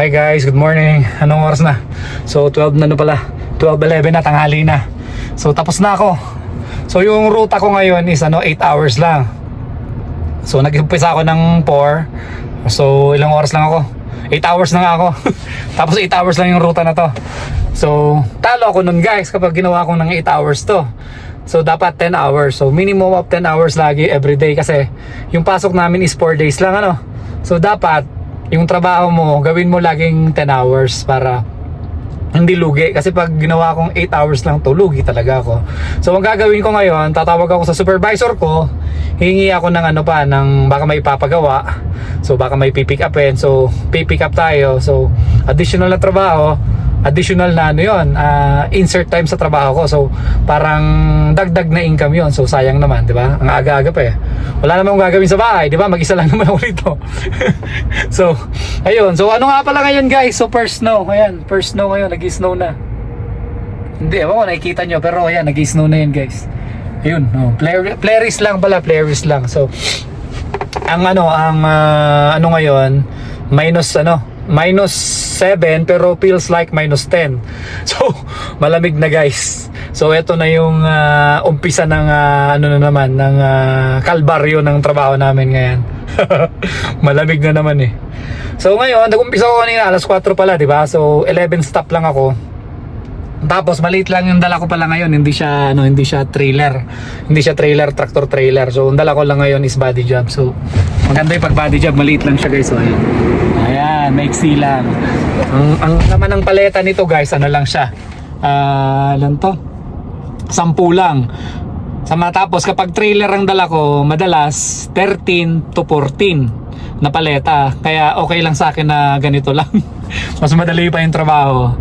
Okay guys, good morning. Anong oras na? So 12 na no pala. 12.11 na, tanghali na. So tapos na ako. So yung ruta ko ngayon is ano 8 hours lang. So nag-umpisa ako ng 4. So ilang oras lang ako? 8 hours na nga ako. tapos 8 hours lang yung ruta na to. So talo ako nun guys kapag ginawa ko ng 8 hours to. So dapat 10 hours. So minimum of 10 hours lagi every day kasi yung pasok namin is 4 days lang ano. So dapat yung trabaho mo gawin mo laging 10 hours para hindi lugi. Kasi pag ginawa kong 8 hours lang to lugi talaga ako. So ang gagawin ko ngayon tatawag ako sa supervisor ko. Hihingi ako ng ano pa ng baka may papagawa. So baka may pipick upin. So pipick up tayo. So additional na trabaho additional na ano yun ah, insert time sa trabaho ko. So parang dagdag na income yon so sayang naman di ba? Ang aga-aga pa eh. Wala namang gagawin sa bahay di ba? Mag-isa lang naman ako dito so ayun. So ano nga pala ngayon guys? So first snow. Ayan first snow ngayon. Nag-snow na. Hindi ewan ko nakikita nyo. Pero ayan nag-snow na yun guys. Ayun no. Player playerist lang pala playerist lang. So ang ano ang ah, ano ngayon minus ano minus 7 pero feels like minus 10 so malamig na guys. So eto na yung ah, umpisa ng ah, ano na naman ng ah, kalbaryo ng trabaho namin ngayon. Malamig na naman eh. So ngayon nag-umpisa ako kanina alas 4 pala di ba? So 11 stop lang ako tapos maliit lang yung dala ko pala ngayon, hindi siya ano, hindi siya trailer. Hindi siya trailer, tractor trailer. So ang dala ko lang ngayon is body job. So maganda yung pag body job, maliit lang siya guys. So ayan. Ayan, maiksi lang. Ang ang naman ng paleta nito guys, ano lang siya? Ah, ilan to? Sampu lang. Sa matapos kapag trailer ang dala ko, madalas 13 to 14 na paleta. Kaya okay lang sa akin na ganito lang. Mas madali pa yung trabaho.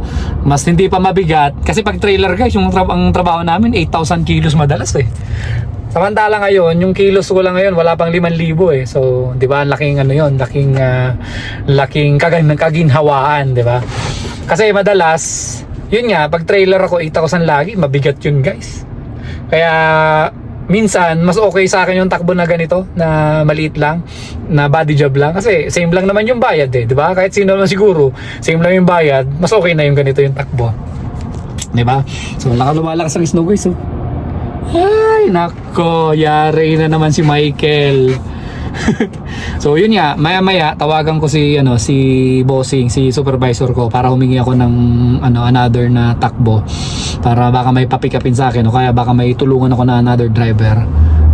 Mas hindi pa mabigat. Kasi pag trailer guys, yung tra- ang trabaho namin, 8,000 kilos madalas eh. Samantala ngayon, yung kilos ko lang ngayon, wala pang 5,000 eh. So, di ba, laking ano yon laking, ah, laking kagan, kaginhawaan, di ba? Kasi madalas, yun nga, pag trailer ako, 8,000 lagi, mabigat yun guys. Kaya minsan mas okay sa akin yung takbo na ganito na maliit lang na body job lang kasi same lang naman yung bayad eh, 'di ba? Kahit sino naman siguro, same lang yung bayad, mas okay na yung ganito yung takbo. 'Di ba? So nakalumalakas ang snow guys. Oh. Ay, nako, yari na naman si Michael. so yun nga, maya maya tawagan ko si ano si bossing, si supervisor ko para humingi ako ng ano another na takbo para baka may papikapin sa akin o kaya baka may tulungan ako na another driver.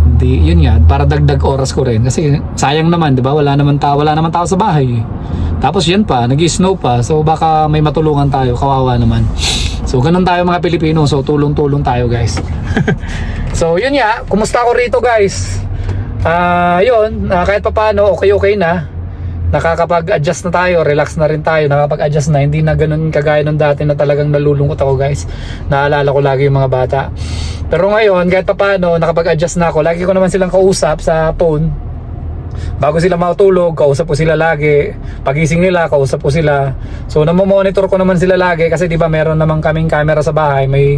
Hindi, yun nga, para dagdag oras ko rin kasi sayang naman, 'di ba? Wala naman tao, wala naman tao sa bahay. Tapos yan pa, nag-snow pa. So baka may matulungan tayo, kawawa naman. So ganun tayo mga Pilipino. So tulong-tulong tayo, guys. so yun nga, kumusta ako rito, guys? Ah, yun, ah, kahit papaano okay-okay na. Nakakapag-adjust na tayo, relax na rin tayo, nakapag-adjust na. Hindi na ganun kagaya nung dati na talagang nalulungkot ako, guys. Naalala ko lagi yung mga bata. Pero ngayon, kahit papaano, nakapag-adjust na ako. Lagi ko naman silang kausap sa phone. Bago sila matulog, kausap ko sila lagi. Pagising nila, kausap ko sila. So, namomonitor ko naman sila lagi kasi 'di ba meron namang kaming camera sa bahay. May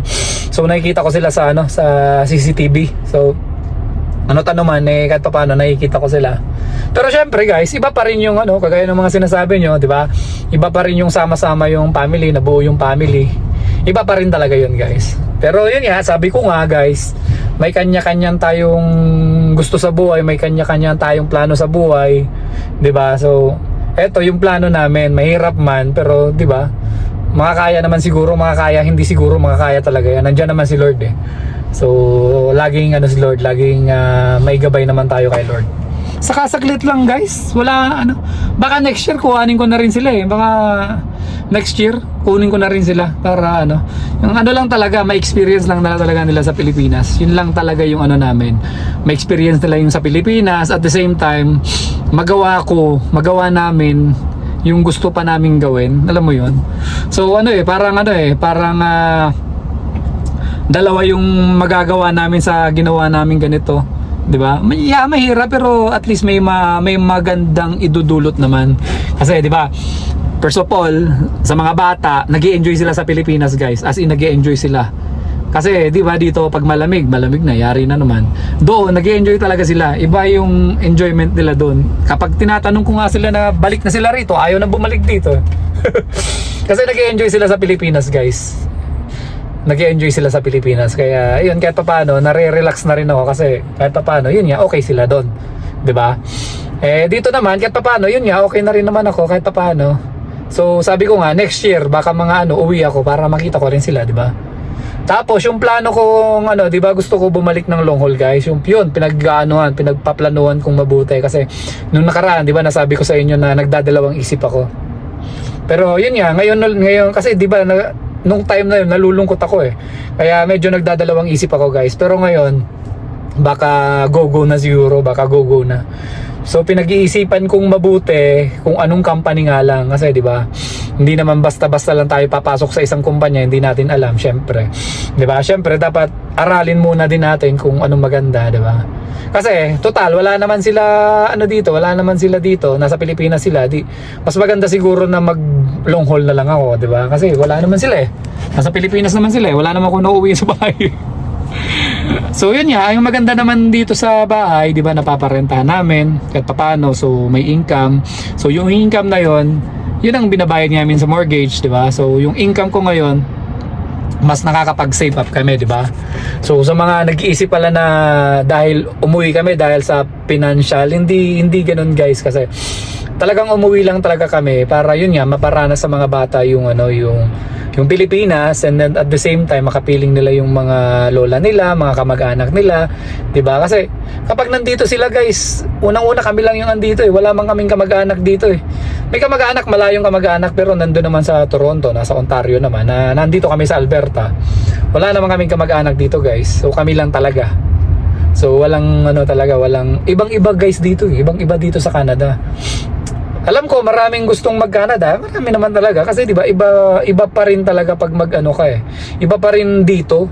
so nakikita ko sila sa ano, sa CCTV. So, ano ta naman eh kahit pa paano nakikita ko sila. Pero syempre guys, iba pa rin yung ano, kagaya ng mga sinasabi nyo, 'di ba? Iba pa rin yung sama-sama yung family, nabuo yung family. Iba pa rin talaga yun guys. Pero yun nga, sabi ko nga guys, may kanya-kanyang tayong gusto sa buhay, may kanya-kanyang tayong plano sa buhay, 'di ba? So, eto yung plano namin, mahirap man, pero 'di ba? Makakaya naman siguro, makakaya hindi siguro, makakaya talaga yan. Nandiyan naman si Lord eh. So, laging ano si Lord, laging ah, may gabay naman tayo kay Lord. Saka saglit lang guys, wala ano. Baka next year kuhanin ko na rin sila eh. Baka next year kunin ko na rin sila para ano. Yung ano lang talaga, may experience lang na talaga nila sa Pilipinas. Yun lang talaga yung ano namin. May experience nila yung sa Pilipinas at the same time magawa ko, magawa namin yung gusto pa namin gawin. Alam mo yun? So ano eh, parang ano eh, parang ah, dalawa yung magagawa namin sa ginawa namin ganito. 'Di ba? Yeah, mahirap pero at least may ma, may magandang idudulot naman. Kasi 'di ba? First of all, sa mga bata, nag enjoy sila sa Pilipinas, guys. As in, nag enjoy sila. Kasi, di ba, dito pag malamig, malamig na, yari na naman. Doon, nag enjoy talaga sila. Iba yung enjoyment nila doon. Kapag tinatanong ko nga sila na balik na sila rito, ayaw na bumalik dito. Kasi nag enjoy sila sa Pilipinas, guys. Nag enjoy sila sa Pilipinas. Kaya, yun, kahit papaano, nare-relax na rin ako kasi kahit papaano, yun nga, okay sila doon. ba? Eh, dito naman, kahit papaano, yun nga, okay na rin naman ako kahit papaano. So, sabi ko nga, next year, baka mga ano, uwi ako para makita ko rin sila, di ba? Tapos, yung plano kong, ano, di ba, gusto ko bumalik ng long haul, guys. Yung, yun, pinag-aanohan, pinagpaplanuhan kong mabuti. Kasi, nung nakaraan, di ba, nasabi ko sa inyo na nagdadalawang isip ako. Pero, yun nga, ngayon, ngayon, kasi, di ba, na, nung time na yun, nalulungkot ako eh. Kaya, medyo nagdadalawang isip ako, guys. Pero ngayon, baka go-go na siguro, baka go-go na. So pinag-iisipan kong mabuti kung anong company nga lang kasi 'di ba? Hindi naman basta-basta lang tayo papasok sa isang kumpanya, hindi natin alam syempre. 'Di ba? Syempre dapat aralin muna din natin kung anong maganda, 'di ba? Kasi total wala naman sila ano dito, wala naman sila dito, nasa Pilipinas sila. Di mas maganda siguro na mag long haul na lang ako, 'di ba? Kasi wala naman sila eh. Nasa Pilipinas naman sila eh. Wala naman ako nauwi sa bahay. So yun nga, yung maganda naman dito sa bahay, 'di ba, napaparentahan namin kahit papaano. So may income. So yung income na yon, yun ang binabayad namin sa mortgage, 'di ba? So yung income ko ngayon, mas nakakapag-save up kami, 'di ba? So sa mga nag-iisip pala na dahil umuwi kami dahil sa financial, hindi hindi ganoon guys kasi talagang umuwi lang talaga kami para yun nga maparanas sa mga bata yung ano yung yung Pilipinas and then at the same time makapiling nila yung mga lola nila, mga kamag-anak nila, 'di ba? Kasi kapag nandito sila guys, unang-una kami lang yung andito eh. Wala man kaming kamag-anak dito eh. May kamag-anak, malayong kamag-anak pero nandun naman sa Toronto, nasa Ontario naman. Na nandito kami sa Alberta. Wala naman kaming kamag-anak dito guys. So kami lang talaga. So walang ano talaga, walang ibang-iba guys dito, eh. ibang-iba dito sa Canada. Alam ko maraming gustong mag-Canada, marami naman talaga kasi 'di ba iba iba pa rin talaga pag mag-ano ka eh. Iba pa rin dito.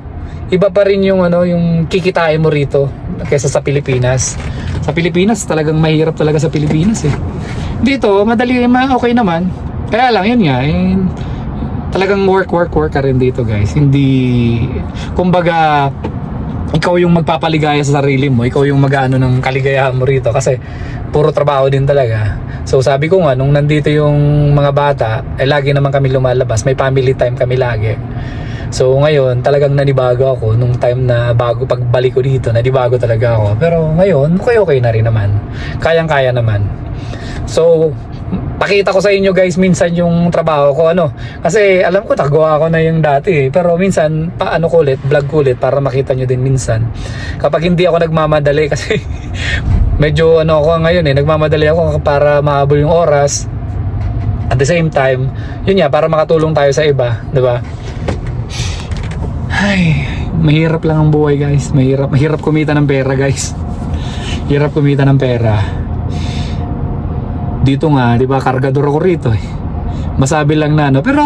Iba pa rin yung ano, yung kikitain mo rito kaysa sa Pilipinas. Sa Pilipinas talagang mahirap talaga sa Pilipinas eh. Dito madali ma okay naman. Kaya lang yun nga eh, talagang work work work ka rin dito guys. Hindi kumbaga ikaw yung magpapaligaya sa sarili mo, ikaw yung mag-ano ng kaligayahan mo rito kasi puro trabaho din talaga. So sabi ko nga, nung nandito yung mga bata, eh lagi naman kami lumalabas, may family time kami lagi. So ngayon, talagang nanibago ako nung time na bago pagbalik ko dito, nanibago talaga ako. Pero ngayon, okay okay na rin naman. Kayang-kaya naman. So, pakita ko sa inyo guys minsan yung trabaho ko ano. Kasi alam ko tagawa ko na yung dati eh. pero minsan paano ko ulit vlog ko ulit para makita nyo din minsan. Kapag hindi ako nagmamadali kasi medyo ano ako ngayon eh. Nagmamadali ako para mahabol yung oras. At the same time yun nga para makatulong tayo sa iba di ba? Ay mahirap lang ang buhay guys. Mahirap mahirap kumita ng pera guys. Hirap kumita ng pera dito nga, 'di ba, kargador ako rito eh. Masabi lang na ano, pero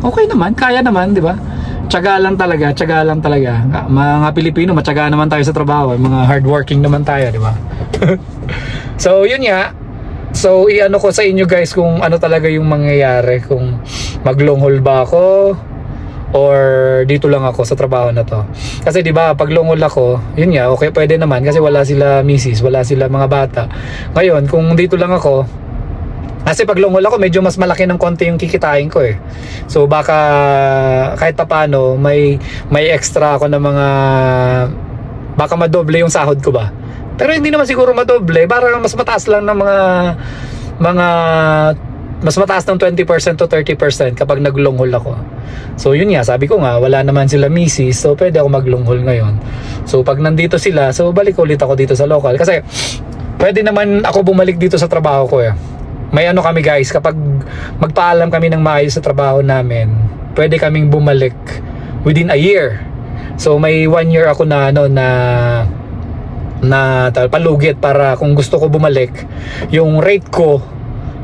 okay naman, kaya naman, 'di ba? Tiyaga lang talaga, tiyaga lang talaga. Mga Pilipino, matyaga naman tayo sa trabaho, eh. mga hardworking naman tayo, 'di ba? so, yun nga. So, iano ko sa inyo guys kung ano talaga yung mangyayari kung mag long haul ba ako or dito lang ako sa trabaho na to. Kasi 'di ba, pag long haul ako, yun nga, okay pwede naman kasi wala sila misis, wala sila mga bata. Ngayon, kung dito lang ako, kasi pag long haul ako, medyo mas malaki ng konti yung kikitain ko eh. So baka kahit papaano, may may extra ako na mga baka madoble yung sahod ko ba. Pero hindi naman siguro madoble, para mas mataas lang ng mga mga mas mataas ng 20% to 30% kapag nag-long haul ako. So yun nga, sabi ko nga, wala naman sila misis, so pwede ako mag-long haul ngayon. So pag nandito sila, so balik ulit ako dito sa local. Kasi pwede naman ako bumalik dito sa trabaho ko eh. May ano kami guys, kapag magpaalam kami ng maayos sa trabaho namin, pwede kaming bumalik within a year. So may one year ako na ano na na palugit para kung gusto ko bumalik yung rate ko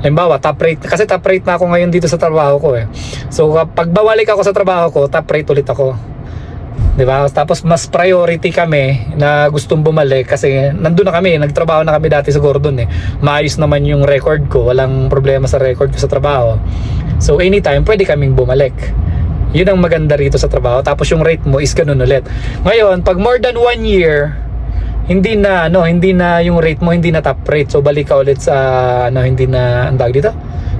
Halimbawa, top rate. Kasi top rate na ako ngayon dito sa trabaho ko eh. So, kapag bawalik ako sa trabaho ko, top rate ulit ako. 'Di ba? Tapos mas priority kami na gustong bumalik kasi nandun na kami, nagtrabaho na kami dati sa Gordon eh. Maayos naman yung record ko, walang problema sa record ko sa trabaho. So anytime pwede kaming bumalik. Yun ang maganda rito sa trabaho. Tapos yung rate mo is ganun ulit. Ngayon, pag more than one year, hindi na ano, hindi na yung rate mo hindi na top rate. So balik ka ulit sa ano, hindi na ang tawag dito.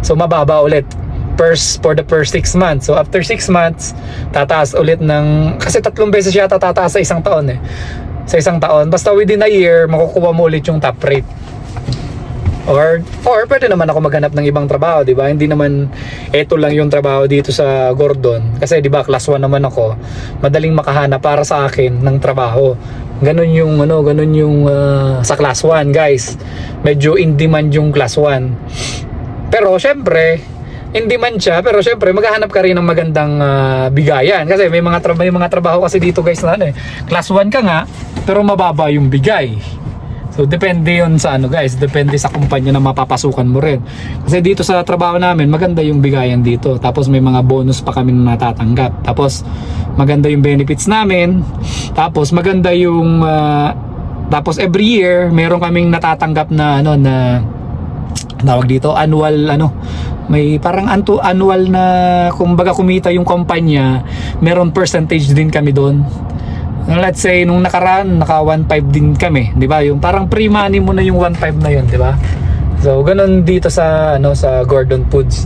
So mababa ulit first for the first 6 months. So after 6 months, tataas ulit ng kasi tatlong beses yata tataas sa isang taon eh. Sa isang taon. Basta within a year, makukuha mo ulit yung top rate. Or, or pwede naman ako maghanap ng ibang trabaho, di ba? Hindi naman eto lang yung trabaho dito sa Gordon. Kasi di ba, class 1 naman ako. Madaling makahanap para sa akin ng trabaho. Ganun yung ano, ganun yung ah, sa class 1, guys. Medyo in demand yung class 1. Pero syempre, in demand siya, pero syempre maghahanap ka rin ng magandang ah, bigayan kasi may mga tra- may mga trabaho kasi dito guys na ano eh. Class 1 ka nga, pero mababa yung bigay. So depende yon sa ano guys, depende sa kumpanya na mapapasukan mo rin. Kasi dito sa trabaho namin, maganda yung bigayan dito. Tapos may mga bonus pa kami na natatanggap. Tapos maganda yung benefits namin. Tapos maganda yung ah, tapos every year meron kaming natatanggap na ano na tawag dito annual ano may parang anto annual na kumbaga kumita yung kumpanya meron percentage din kami doon let's say nung nakaraan naka 1.5 din kami di ba yung parang pre money mo na yung 1.5 na yun di ba so ganun dito sa ano sa Gordon Foods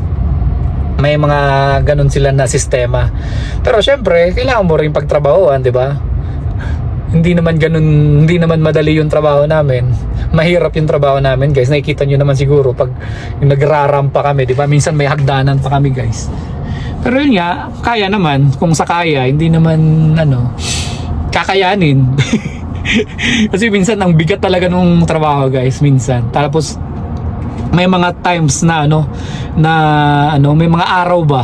may mga ganun sila na sistema pero syempre kailangan mo rin pagtrabahoan di ba hindi naman ganun, hindi naman madali yung trabaho namin. Mahirap yung trabaho namin, guys. Nakikita nyo naman siguro pag yung nagrarampa kami, di ba? Minsan may hagdanan pa kami, guys. Pero yun nga, kaya naman. Kung sa kaya, hindi naman, ano, kakayanin. Kasi minsan, ang bigat talaga nung trabaho, guys. Minsan. Tapos, may mga times na, ano, na, ano, may mga araw ba,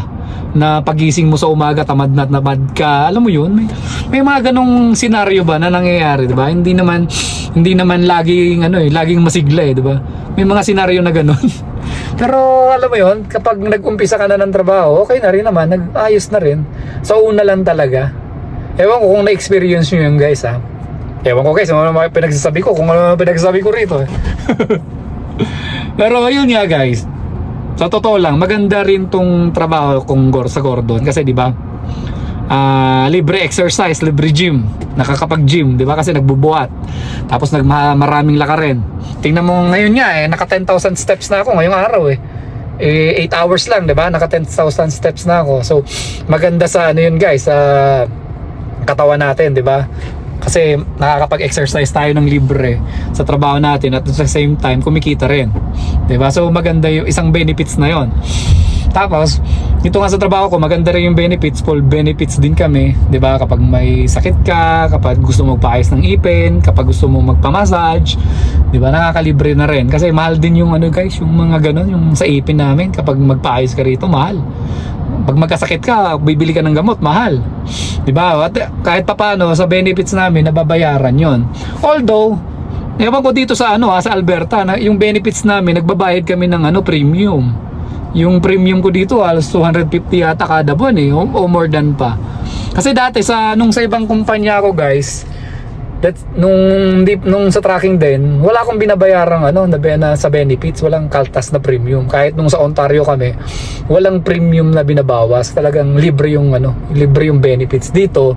na pagising mo sa umaga tamad na tamad ka. Alam mo yun? May, may mga ganong senaryo ba na nangyayari di ba? Hindi naman hindi naman laging ano eh laging masigla eh di ba? May mga senaryo na ganon pero alam mo yun kapag nag-umpisa ka na ng trabaho okay na rin naman. Nag-ayos na rin. So una lang talaga ewan ko kung na-experience nyo yun guys ha ewan ko guys ano pinagsasabi ko kung ano mga pinagsasabi ko rito eh. pero yun nga guys sa totoo lang, maganda rin tong trabaho kong gor sa Gordon kasi 'di ba? Ah, libre exercise, libre gym. Nakakapag-gym, 'di ba? Kasi nagbubuhat. Tapos nagma maraming lakarin. Tingnan mo ngayon nga eh, naka 10,000 steps na ako ngayong araw eh. Eh 8 hours lang, 'di ba? Naka 10,000 steps na ako. So, maganda sa ano 'yun, guys, sa katawan natin, 'di ba? Kasi nakakapag-exercise tayo ng libre sa trabaho natin at at the same time kumikita rin. 'Di ba? So maganda yung isang benefits na 'yon. Tapos, dito nga sa trabaho ko, maganda rin yung benefits, full benefits din kami, 'di ba? Kapag may sakit ka, kapag gusto mo magpaayos ng ipin, kapag gusto mo magpa-massage, ba? Nakakalibre na rin kasi mahal din yung ano guys, yung mga ganun, yung sa ipin namin kapag magpaayos ka rito, mahal pag magkasakit ka, bibili ka ng gamot, mahal. 'Di ba? At kahit papaano sa benefits namin nababayaran 'yon. Although Ewan ko dito sa ano ha, sa Alberta, na yung benefits namin, nagbabayad kami ng ano, premium. Yung premium ko dito, halos 250 yata kada buwan eh, o, o more than pa. Kasi dati sa nung sa ibang kumpanya ko guys, that nung deep nung sa tracking din, wala akong binabayarang ano, na, na sa benefits, walang kaltas na premium. Kahit nung sa Ontario kami, walang premium na binabawas. Talagang libre yung ano, libre yung benefits dito.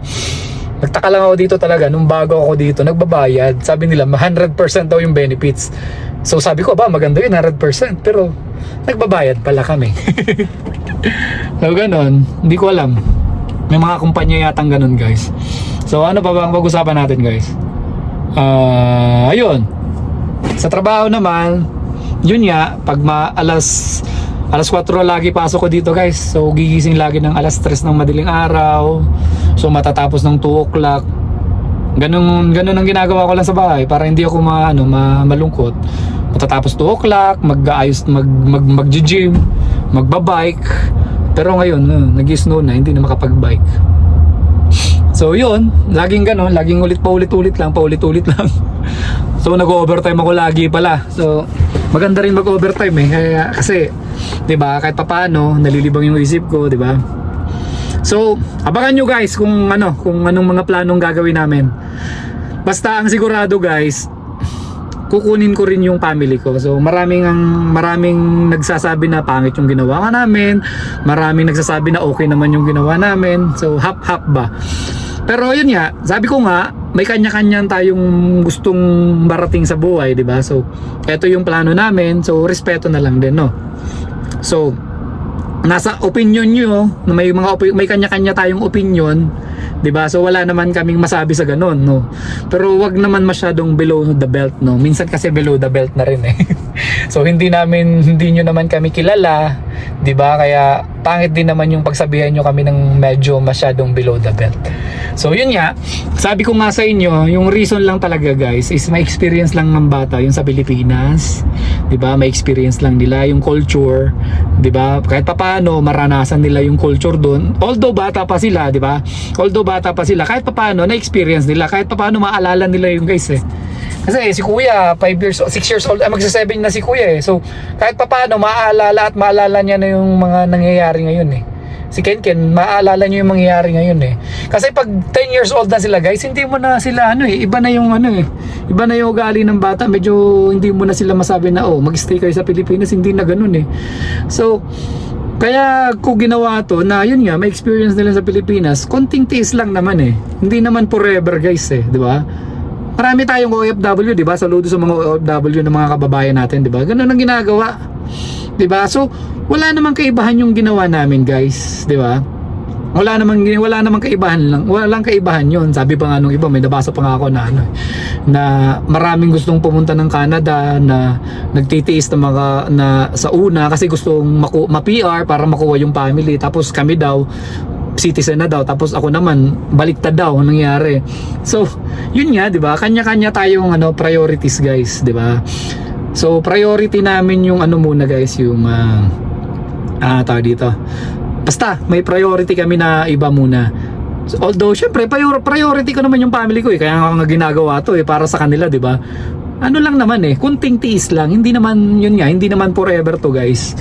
Nagtaka lang ako dito talaga nung bago ako dito, nagbabayad. Sabi nila 100% daw yung benefits. So sabi ko ba maganda yun 100% pero nagbabayad pala kami. so ganon, hindi ko alam. May mga kumpanya yatang ganon guys. So ano pa ba ang pag-usapan natin guys? Ah, ayun. Sa trabaho naman, yun nga, pag ma alas alas 4 lagi pasok ko dito guys. So gigising lagi ng alas 3 ng madaling araw. So matatapos ng 2 o'clock. Ganun, ganun ang ginagawa ko lang sa bahay para hindi ako ma, ano, ma, malungkot. Matatapos 2 o'clock, mag-aayos, mag, mag, mag-gym, magbabike. Pero ngayon, uh, nag-snow na, hindi na makapag-bike. So yun, laging ganun, laging ulit paulit-ulit lang, paulit-ulit lang. so nag-overtime ako lagi pala. So maganda rin mag-overtime eh. Kaya, kasi, 'di ba, kahit papaano nalilibang yung isip ko, 'di ba? So, abangan nyo guys kung ano, kung anong mga planong gagawin namin. Basta ang sigurado guys, kukunin ko rin yung family ko. So maraming ang maraming nagsasabi na pangit yung ginawa namin, maraming nagsasabi na okay naman yung ginawa namin. So hap-hap ba. Pero yun nga, sabi ko nga, may kanya-kanya tayong gustong marating sa buhay, 'di ba? So eto yung plano namin. So respeto na lang din, no. So nasa opinion nyo, na may mga may kanya-kanya tayong opinion, 'di ba? So wala naman kaming masabi sa ganun, no. Pero wag naman masyadong below the belt, no. Minsan kasi below the belt na rin eh. so hindi namin hindi nyo naman kami kilala, 'di ba? Kaya pangit din naman yung pagsabihan nyo kami ng medyo masyadong below the belt. So yun nga, sabi ko nga sa inyo, yung reason lang talaga guys is may experience lang ng bata yung sa Pilipinas, 'di ba? May experience lang nila yung culture, 'di ba? Kahit papaano maranasan nila yung culture doon. Although bata pa sila, 'di ba? Although bata pa sila, kahit papaano na experience nila, kahit papaano maalala nila yung guys eh. Kasi si Kuya, 5 years old, 6 years old, ah, magsa 7 na si Kuya eh. So, kahit papaano maaalala at maalala niya na yung mga nangyayari ngayon eh. Si Ken Ken, maaalala niyo yung mangyayari ngayon eh. Kasi pag 10 years old na sila guys, hindi mo na sila ano eh, iba na yung ano eh. Iba na yung ugali ng bata, medyo hindi mo na sila masabi na oh, mag-stay kayo sa Pilipinas, hindi na ganun eh. So, kaya ko ginawa to na yun nga, may experience nila sa Pilipinas, konting tiis lang naman eh. Hindi naman forever guys eh, di ba? Marami tayong OFW, di ba? Saludo sa mga OFW ng mga kababayan natin, di ba? Ganun ang ginagawa. Di ba? So, wala namang kaibahan yung ginawa namin, guys, di ba? Wala namang wala namang kaibahan lang. Walang kaibahan 'yon. Sabi pa nga nung iba, may nabasa pa nga ako na ano, na maraming gustong pumunta ng Canada na nagtitiis ng mga na sa una kasi gustong maku, ma-PR para makuha yung family. Tapos kami daw citizen na daw tapos ako naman baliktad daw ang nangyari. So, yun nga, 'di ba? Kanya-kanya tayong ano priorities, guys, 'di ba? So, priority namin yung ano muna, guys, yung ah ah tawag dito. Basta, may priority kami na iba muna. Although, syempre, prior- priority ko naman yung family ko eh. Kaya nga ginagawa to eh, para sa kanila, di ba? Ano lang naman eh, kunting tiis lang. Hindi naman, yun nga, hindi naman forever to guys.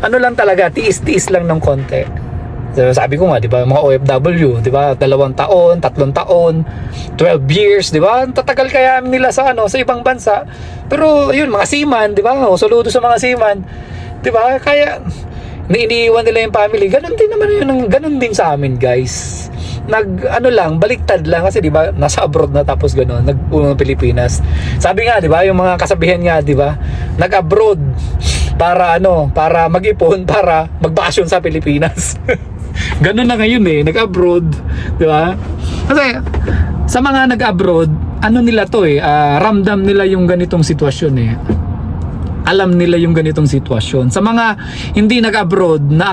Ano lang talaga, tiis-tiis lang ng konti. So, sabi ko nga, di ba, mga OFW, di ba, dalawang taon, tatlong taon, 12 years, di ba? Tatagal kaya nila sa ano, sa ibang bansa. Pero yun, mga seaman, di ba? O, saludo sa mga seaman. Di ba? Kaya iniiwan nila yung family. Ganon din naman yun, ganon din sa amin, guys. Nag ano lang, baliktad lang kasi 'di ba, nasa abroad na tapos gano'n, nag unang Pilipinas. Sabi nga 'di ba, yung mga kasabihan nga 'di ba, nag-abroad para ano, para mag-ipon para magbakasyon sa Pilipinas. Ganun na ngayon eh, nag-abroad, 'di ba? Kasi sa mga nag-abroad, ano nila to eh, ah, ramdam nila yung ganitong sitwasyon eh alam nila yung ganitong sitwasyon. Sa mga hindi nag-abroad, na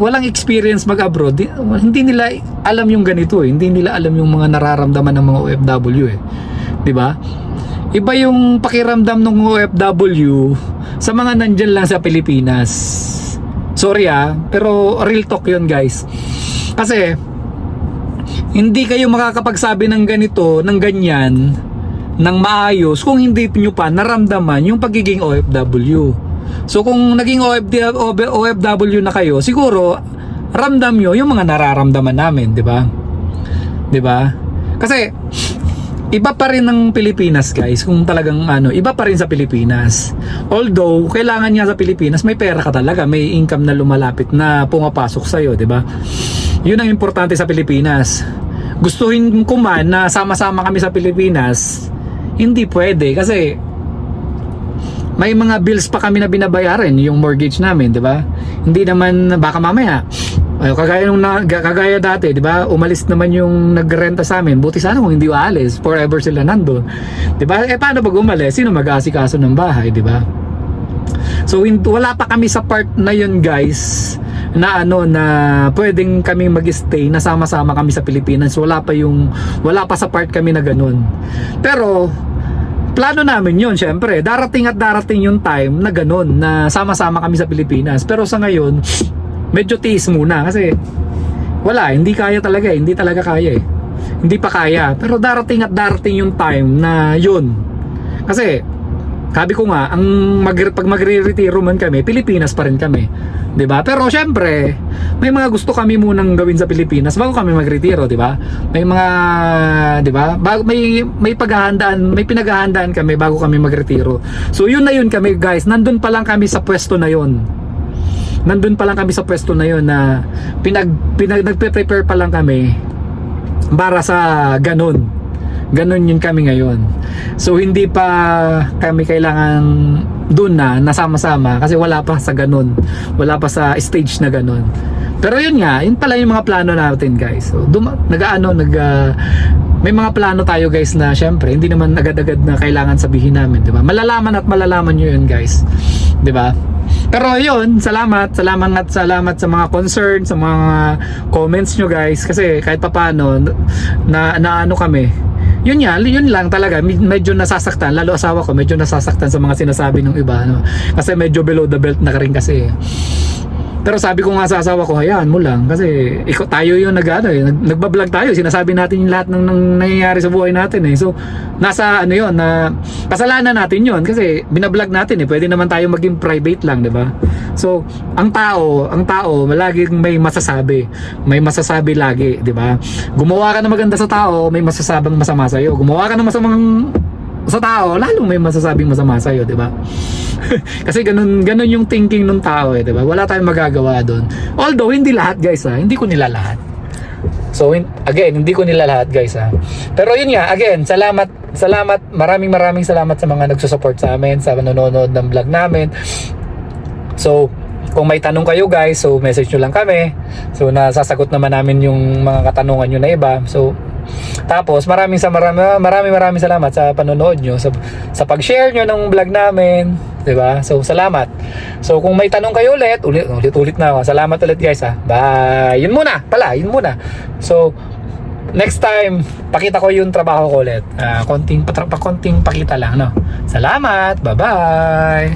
walang experience mag-abroad, di- hindi nila alam yung ganito eh. Hindi nila alam yung mga nararamdaman ng mga OFW eh. 'Di ba? Iba yung pakiramdam ng OFW sa mga nandyan lang sa Pilipinas. Sorry ah, pero real talk yun guys. Kasi hindi kayo makakapagsabi ng ganito, ng ganyan, ng maayos kung hindi nyo pa naramdaman yung pagiging OFW. So kung naging OFW na kayo, siguro ramdam nyo yung mga nararamdaman namin, di ba? Di ba? Kasi iba pa rin ng Pilipinas guys kung talagang ano iba pa rin sa Pilipinas. Although kailangan niya sa Pilipinas may pera ka talaga may income na lumalapit na pumapasok sa iyo di ba? Yun ang importante sa Pilipinas. Gustuhin ko man na sama-sama kami sa Pilipinas hindi pwede kasi may mga bills pa kami na binabayaran yung mortgage namin, 'di ba? Hindi naman baka mamaya ay, kagaya nung na, kagaya dati, 'di ba? Umalis naman yung nagrenta sa amin. Buti sana kung hindi aalis, forever sila nandoon. 'Di ba? Eh paano pag umalis? Sino mag-aasikaso ng bahay, 'di ba? So hin- wala pa kami sa part na yun, guys na ano na pwedeng kami mag-stay na sama-sama kami sa Pilipinas. Wala pa yung wala pa sa part kami na ganun. Pero plano namin yun, syempre. Darating at darating yung time na ganun, na sama-sama kami sa Pilipinas. Pero sa ngayon, medyo tiis muna kasi wala, hindi kaya talaga eh. Hindi talaga kaya eh. Hindi pa kaya. Pero darating at darating yung time na yun. Kasi, sabi ko nga, ang mag, pag magre-retiro man kami, Pilipinas pa rin kami. 'Di ba? Pero syempre, may mga gusto kami munang gawin sa Pilipinas bago kami magretiro, 'di ba? May mga 'di ba? Bago may may paghahandaan, may pinaghahandaan kami bago kami magretiro. So yun na yun kami, guys. Nandun pa lang kami sa pwesto na yun. Nandun pa lang kami sa pwesto na yun na pinag, pinag nagpe-prepare pa lang kami para sa ganun. Ganun yun kami ngayon. So hindi pa kami kailangan doon na nasama-sama kasi wala pa sa ganun. Wala pa sa stage na ganun. Pero yun nga, yun pala yung mga plano natin guys. So duma, nag-ano, nag ah, may mga plano tayo guys na syempre hindi naman agad-agad na kailangan sabihin namin, 'di ba? Malalaman at malalaman niyo yun guys. 'Di ba? Pero yun, salamat, salamat at salamat sa mga concern, sa mga comments nyo guys kasi kahit papano na, na ano kami yun nga, yun lang talaga med- medyo nasasaktan lalo asawa ko medyo nasasaktan sa mga sinasabi ng iba no? kasi medyo below the belt na rin kasi pero sabi ko nga sa asawa ko, hayaan mo lang kasi ikaw tayo yung nag ano, eh, nag, nagba-vlog tayo, sinasabi natin yung lahat ng, ng nangyayari sa buhay natin eh. So nasa ano yon na kasalanan natin yon kasi binablog natin eh. Pwede naman tayo maging private lang, 'di ba? So ang tao, ang tao laging may masasabi. May masasabi lagi, 'di ba? Gumawa ka ng maganda sa tao, may masasabang masama sa iyo. Gumawa ka ng masamang sa tao, lalong may masasabing masama sa iyo, 'di ba? Kasi ganun ganun yung thinking ng tao eh, 'di ba? Wala tayong magagawa doon. Although hindi lahat, guys, ha? Hindi ko nila lahat. So again, hindi ko nila lahat, guys, ha. Pero yun nga, again, salamat salamat, maraming maraming salamat sa mga nagsusupport sa amin, sa nanonood ng vlog namin. So, kung may tanong kayo guys, so message nyo lang kami. So nasasagot naman namin yung mga katanungan nyo na iba. So tapos maraming sa marami maraming maraming salamat sa panonood nyo sa, sa pag-share nyo ng vlog namin, 'di ba? So salamat. So kung may tanong kayo ulit, ulit ulit, ulit na. Salamat ulit guys ha. Bye. Yun muna, pala, yun muna. So next time, pakita ko yung trabaho ko ulit. Ah, konting pa konting pakita lang, no. Salamat. Bye-bye.